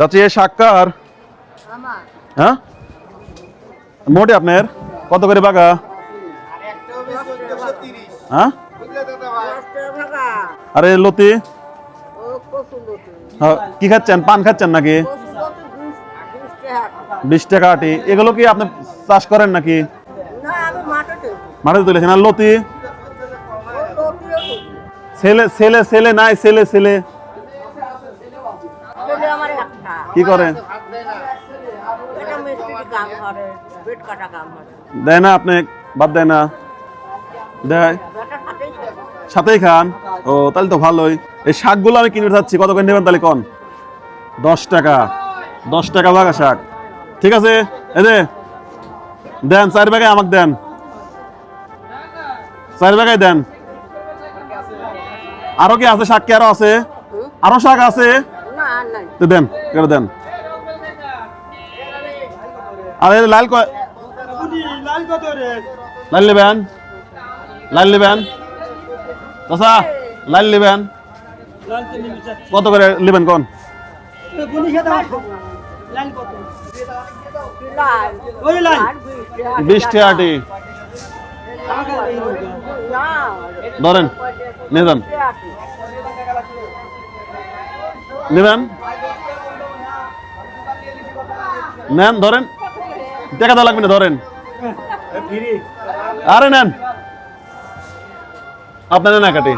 চাচি এই শাককার হ্যাঁ? মোটে আপনার। কত করে বাগা হ্যাঁ? আরে লতি। হ্যাঁ, কি খাচ্ছেন? পান খাচ্ছেন নাকি? বিশ টাকা আটি। এগুলো কি আপনি চাষ করেন নাকি? মাঠে তুলেছেন। আর লতি? ছেলে ছেলে ছেলে নাই ছেলে ছেলে। আমার একটা। কি করে এটা মিস্ত্রি কাম করে বেট কাটা কাম করে দেয় না আপনি বাদ দেয় না। দেয়? সাথেই খান? ও তাহলে তো ভালোই। এই শাকগুলো আমি কিনে যাচ্ছি কত করে নেবেন তাহলে কন? দশ টাকা। দশ টাকা বাগা শাক। ঠিক আছে? যে দেন চার ব্যাগে আমাকে দেন। চার ব্যাগে দেন। আরও কি আছে? শাক কি আরও আছে? আরও শাক আছে? দেন করে দেন আর এই লাল কয় লাল নেবেন লাল নেবেন চাচা লাল নেবেন কত করে নেবেন কোন? লাল আর বিশ টাকা বিশ টাকাটি না ধরেন, নিয়ে যান। টাকা নেবেন? নেন ধরেন। টাকা দেওয়া লাগবে না ধরেন। আরে নেন। আপনাদের না কাটি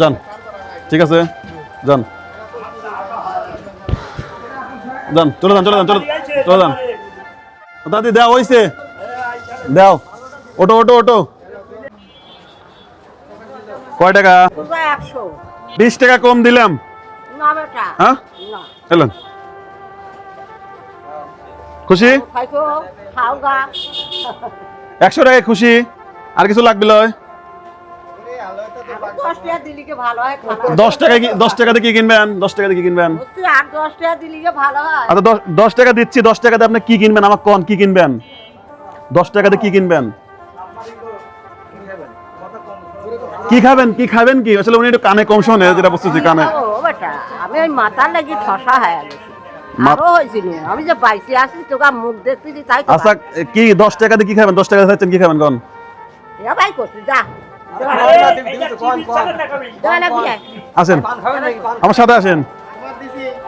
যান। ঠিক আছে? যান। যান চলে যান চলে যান চলে চলে যান। দাদি দেওয়া হয়েছে দাও। ওটো ওটো ওটো। কয় টাকা? বিশ টাকা কম দিলাম। হ্যাঁ? খুশি? একশো টাকায় খুশি। আর কিছু লাগবে দশ টাকা দশ টাকাতে কি কিনবেন? দশ টাকাতে কি কিনবেন? আচ্ছা দশ টাকা দিচ্ছি, দশ টাকাতে আপনি কি কিনবেন? কি কিনবেন? দশ টাকাতে কি কিনবেন? কি খাবেন? কি খাবেন কি? আসলে উনি একটু কানে কম শোনে, যেটা বুঝতেছি কানে। ওই লাগি ঠসা হয়ে আরও হয়েছিল। আমি যে বাইসে আসি তোকে মুখ দেখতেছি তাই আচ্ছা কি দশ টাকাতে কি খাবেন? দশ টাকা চাচ্ছেন কি খাবেন কন? এ ভাই করছি যা। যা না বিয়ে। আসেন। আমার সাথে আসেন।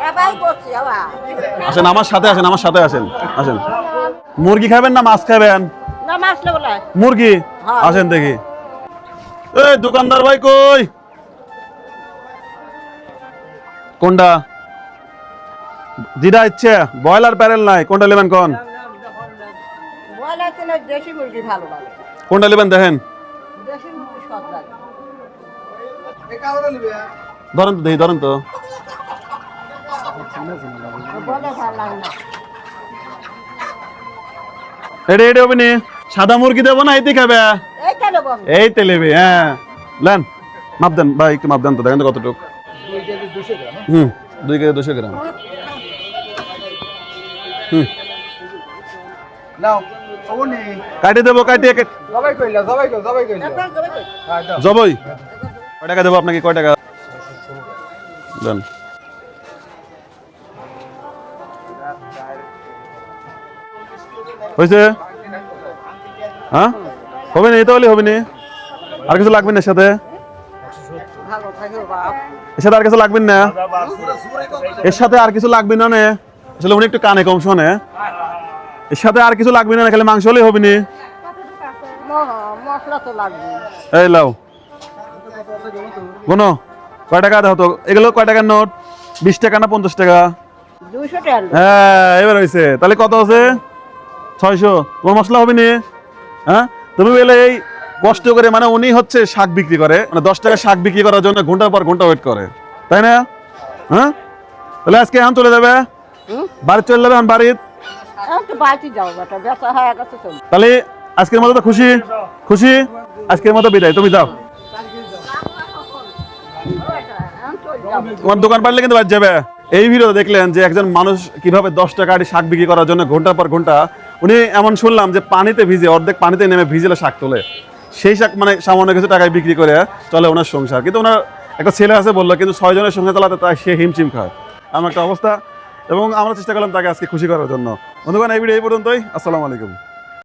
এ ভাই করছি আবার আসেন আমার সাথে আসেন আমার সাথে আসেন আসেন। মুরগি খাবেন না মাছ খাবেন? না মাসলে বলে মুরগি? হ্যাঁ। আসেন দেখি। এই দোকানদার ভাই কই? কোনটা? যেটা ইচ্ছে ব্রয়লার প্যারেল নাই। কোনটা নেবেন কোন? কোনটা নেবেন দেখেন। ধরেন তো দেখি ধরেন তো। এডে এডে হবে সাদা মুরগি দেবো না এতে খাবে? এই বল? হ্যাঁ। লেন মাপ দেন ভাই একটু মাপ দেন তো দেখেন তো কতটুক। হুম দুই কেজি দুশো গ্রাম। কই। হ্যাঁ দাও। জবই। কয় টাকা দেবো আপনাকে কয় টাকা? দেন। হয়েছে হ্যাঁ? হবে না এটা হলে হবে না? আর কিছু লাগবে না এর সাথে? ভালো থাকিও বাপ। এর সাথে আর কিছু লাগবে না? এর সাথে আর কিছু লাগবে না নে? আসলে উনি একটু কানে কম শোনে। এর সাথে আর কিছু লাগবে না খালি মাংস হলেই হবে না এই লাও। কোনো কয় টাকা দাও তো? এগুলো কয় টাকার নোট? বিশ টাকা না পঞ্চাশ টাকা। হ্যাঁ এবার হয়েছে তাহলে কত আছে? ছয়শো। তোমার মশলা হবে নি হ্যাঁ? তুমি বলে এই কষ্ট করে মানে উনি হচ্ছে শাক বিক্রি করে মানে দশ টাকা শাক বিক্রি করার জন্য ঘণ্টার পর ঘণ্টা ওয়েট করে। তাই না? হ্যাঁ? তাহলে আজকে এখন চলে যাবে? বাড়ি চলে যাবে এখন বাড়ির? তাহলে আজকের মতো তো খুশি? খুশি? আজকের মতো বিদায় তুমি যাও। তোমার দোকান পারলে কিন্তু বাদ যাবে। এই ভিডিওতে দেখলেন যে একজন মানুষ কীভাবে দশ টাকা আটি শাক বিক্রি করার জন্য ঘণ্টার পর ঘণ্টা উনি এমন শুনলাম যে পানিতে ভিজে অর্ধেক পানিতে নেমে ভিজলে শাক তোলে। সেই শাক মানে সামান্য কিছু টাকায় বিক্রি করে চলে ওনার সংসার। কিন্তু ওনার একটা ছেলে আছে বলল কিন্তু ছয় জনের সঙ্গে চালাতে তাই সে হিমচিম খায়। এমন একটা অবস্থা। এবং আমরা চেষ্টা করলাম তাকে আজকে খুশি করার জন্য। বন্ধুগণ, এই ভিডিও এই পর্যন্তই। আসসালামু আলাইকুম।